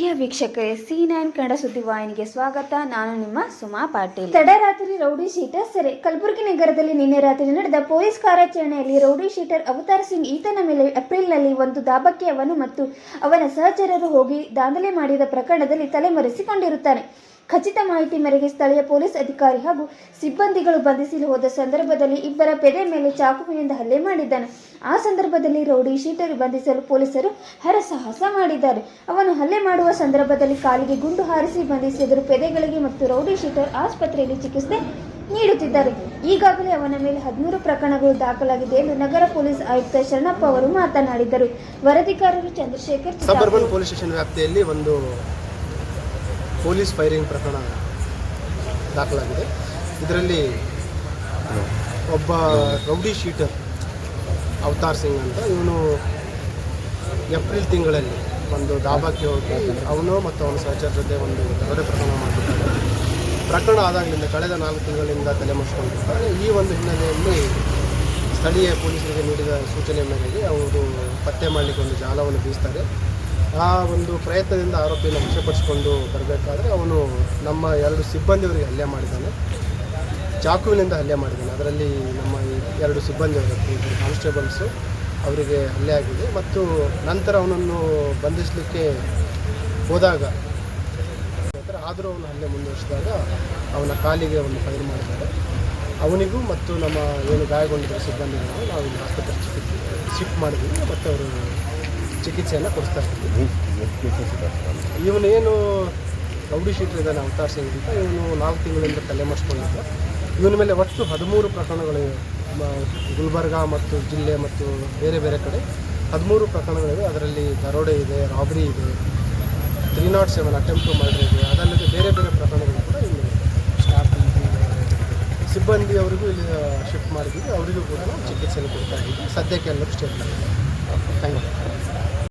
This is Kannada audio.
ಪ್ರಿಯ ವೀಕ್ಷಕರೇ ಸಿ ನೈನ್ ಕನ್ನಡ ಸುದ್ದಿವಾಹಿನಿಗೆ ಸ್ವಾಗತ. ನಾನು ನಿಮ್ಮ ಸುಮಾ ಪಾಟೀಲ್. ತಡರಾತ್ರಿ ರೌಡಿ ಶೀಟರ್ ಸೆರೆ. ಕಲಬುರಗಿ ನಗರದಲ್ಲಿ ನಿನ್ನೆ ರಾತ್ರಿ ನಡೆದ ಪೊಲೀಸ್ ಕಾರ್ಯಾಚರಣೆಯಲ್ಲಿ ರೌಡಿ ಶೀಟರ್ ಅವತಾರ್ ಸಿಂಗ್ ಈತನ ಮೇಲೆ ಏಪ್ರಿಲ್ನಲ್ಲಿ ಒಂದು ದಾಬಕ್ಕೆ ಅವನು ಮತ್ತು ಅವನ ಸಹಚರರು ಹೋಗಿ ದಾಂಧಲೆ ಮಾಡಿದ ಪ್ರಕರಣದಲ್ಲಿ ತಲೆಮರೆಸಿಕೊಂಡಿರುತ್ತಾನೆ ಖಚಿತ ಮಾಹಿತಿ ಮೇರೆಗೆ ಸ್ಥಳೀಯ ಪೊಲೀಸ್ ಅಧಿಕಾರಿ ಹಾಗೂ ಸಿಬ್ಬಂದಿಗಳು ಬಂಧಿಸಲು ಹೋದ ಸಂದರ್ಭದಲ್ಲಿ ಇಬ್ಬರ ಪೆದೆ ಮೇಲೆ ಚಾಕುವಿನಿಂದ ಹಲ್ಲೆ ಮಾಡಿದ್ದಾನೆ. ಆ ಸಂದರ್ಭದಲ್ಲಿ ರೌಡಿ ಶೀಟರ್ ಬಂಧಿಸಲು ಪೊಲೀಸರು ಹರಸಾಹಸ ಮಾಡಿದ್ದಾರೆ. ಅವನು ಹಲ್ಲೆ ಮಾಡುವ ಸಂದರ್ಭದಲ್ಲಿ ಕಾಲಿಗೆ ಗುಂಡು ಹಾರಿಸಿ ಬಂಧಿಸಿದರು ಪೆದೆಗಳಿಗೆ ಮತ್ತು ರೌಡಿ ಶೀಟರ್ ಆಸ್ಪತ್ರೆಯಲ್ಲಿ ಚಿಕಿತ್ಸೆ ನೀಡುತ್ತಿದ್ದಾರೆ. ಈಗಾಗಲೇ ಅವನ ಮೇಲೆ ಹದಿಮೂರು ಪ್ರಕರಣಗಳು ದಾಖಲಾಗಿದೆ ಎಂದು ನಗರ ಪೊಲೀಸ್ ಆಯುಕ್ತ ಶರಣಪ್ಪ ಅವರು ಮಾತನಾಡಿದರು. ವರದಿಗಾರರು ಚಂದ್ರಶೇಖರ್ ಸಬರ್ಬನ್ ಪೊಲೀಸ್ ಸ್ಟೇಷನ್ ವ್ಯಾಪ್ತಿಯಲ್ಲಿ ಒಂದು ಪೊಲೀಸ್ ಫೈರಿಂಗ್ ಪ್ರಕರಣ ದಾಖಲಾಗಿದೆ. ಇದರಲ್ಲಿ ಒಬ್ಬ ರೌಡಿ ಶೀಟರ್ ಅವತಾರ್ ಸಿಂಗ್ ಅಂತ ಇವನು ಏಪ್ರಿಲ್ ತಿಂಗಳಲ್ಲಿ ಒಂದು ದಾಬಾಕ್ಕೆ ಹೋಗಿ ಅವನು ಮತ್ತು ಅವನ ಸಹಚರ ಜೊತೆ ಒಂದು ದೊಡ್ಡ ಪ್ರಕರಣ ಮಾಡಿಬಿಟ್ಟಾರೆ ಪ್ರಕರಣ ಆದಾಗಲಿಂದ ಕಳೆದ ನಾಲ್ಕು ತಿಂಗಳಿಂದ ತಲೆ ಮುಚ್ಕೊಂಡಿರ್ತಾರೆ ಈ ಒಂದು ಹಿನ್ನೆಲೆಯಲ್ಲಿ ಸ್ಥಳೀಯ ಪೊಲೀಸರಿಗೆ ನೀಡಿದ ಸೂಚನೆ ಮೇರೆಗೆ ಅವರು ಪತ್ತೆ ಮಾಡಲಿಕ್ಕೆ ಒಂದು ಜಾಲವನ್ನು ಬೀಸ್ತಾರೆ. ಆ ಒಂದು ಪ್ರಯತ್ನದಿಂದ ಆರೋಪಿಯನ್ನು ವಶಪಡಿಸಿಕೊಂಡು ಬರಬೇಕಾದ್ರೆ ಅವನು ನಮ್ಮ ಎರಡು ಸಿಬ್ಬಂದಿಯವರಿಗೆ ಹಲ್ಲೆ ಮಾಡಿದ್ದಾನೆ. ಚಾಕುವಿನಿಂದ ಹಲ್ಲೆ ಮಾಡಿದ್ದಾನೆ. ಅದರಲ್ಲಿ ನಮ್ಮ ಎರಡು ಸಿಬ್ಬಂದಿಯವರು ಕಾನ್ಸ್ಟೇಬಲ್ಸು, ಅವರಿಗೆ ಹಲ್ಲೆ ಆಗಿದೆ. ಮತ್ತು ನಂತರ ಅವನನ್ನು ಬಂಧಿಸಲಿಕ್ಕೆ ಹೋದಾಗ, ಆದರೂ ಅವನು ಹಲ್ಲೆ ಮುಂದುವರಿಸಿದಾಗ ಅವನ ಕಾಲಿಗೆ ಒಂದು ಫೈರ್ ಮಾಡಿದ್ದಾರೆ. ಅವನಿಗೂ ಮತ್ತು ನಮ್ಮ ಏನು ಗಾಯಗೊಂಡಿದ್ದ ಸಿಬ್ಬಂದಿಗಳನ್ನು ನಾವು ಆಸ್ಪತ್ರೆ ಶಿಫ್ಟ್ ಮಾಡಿದ್ದೀವಿ. ಮತ್ತು ಅವರು ಚಿಕಿತ್ಸೆಯನ್ನು ಕೊಡಿಸ್ತಾ ಇವನೇನು ರೌಡಿ ಶೀಟರ್ ಇದ್ದಾನೆ ಅವತಾರ್ ಸಿಂಗ್ ಅಂತ ಇವನು ನಾಲ್ಕು ತಿಂಗಳಿಂದ ತಲೆ ಮರೆಸ್ಕೊಂಡಿದ್ದ ಇವನ ಮೇಲೆ ಒಟ್ಟು ಹದಿಮೂರು ಪ್ರಕರಣಗಳಿವೆ ಗುಲ್ಬರ್ಗ ಮತ್ತು ಜಿಲ್ಲೆ ಮತ್ತು ಬೇರೆ ಬೇರೆ ಕಡೆ ಹದಿಮೂರು ಪ್ರಕರಣಗಳಿವೆ ಅದರಲ್ಲಿ ದರೋಡೆ ಇದೆ ರಾಬರಿ ಇದೆ three not seven attempt to murder ಇದೆ. ಅದಲ್ಲದೆ ಬೇರೆ ಬೇರೆ ಪ್ರಕರಣಗಳು ಕೂಡ ಇಲ್ಲಿ ಸ್ಟಾಫ್ ಸಿಬ್ಬಂದಿಯವರಿಗೂ ಇಲ್ಲಿ ಶಿಫ್ಟ್ ಮಾಡಿದ್ದೀವಿ. ಅವರಿಗೂ ಕೂಡ ನಾವು ಚಿಕಿತ್ಸೆಯನ್ನು ಕೊಡ್ತಾ ಇದ್ದೀವಿ. ಸದ್ಯಕ್ಕೆ ಎಲ್ಲರೂ ಸ್ಟೇಟ್ ಥ್ಯಾಂಕ್ ಯು.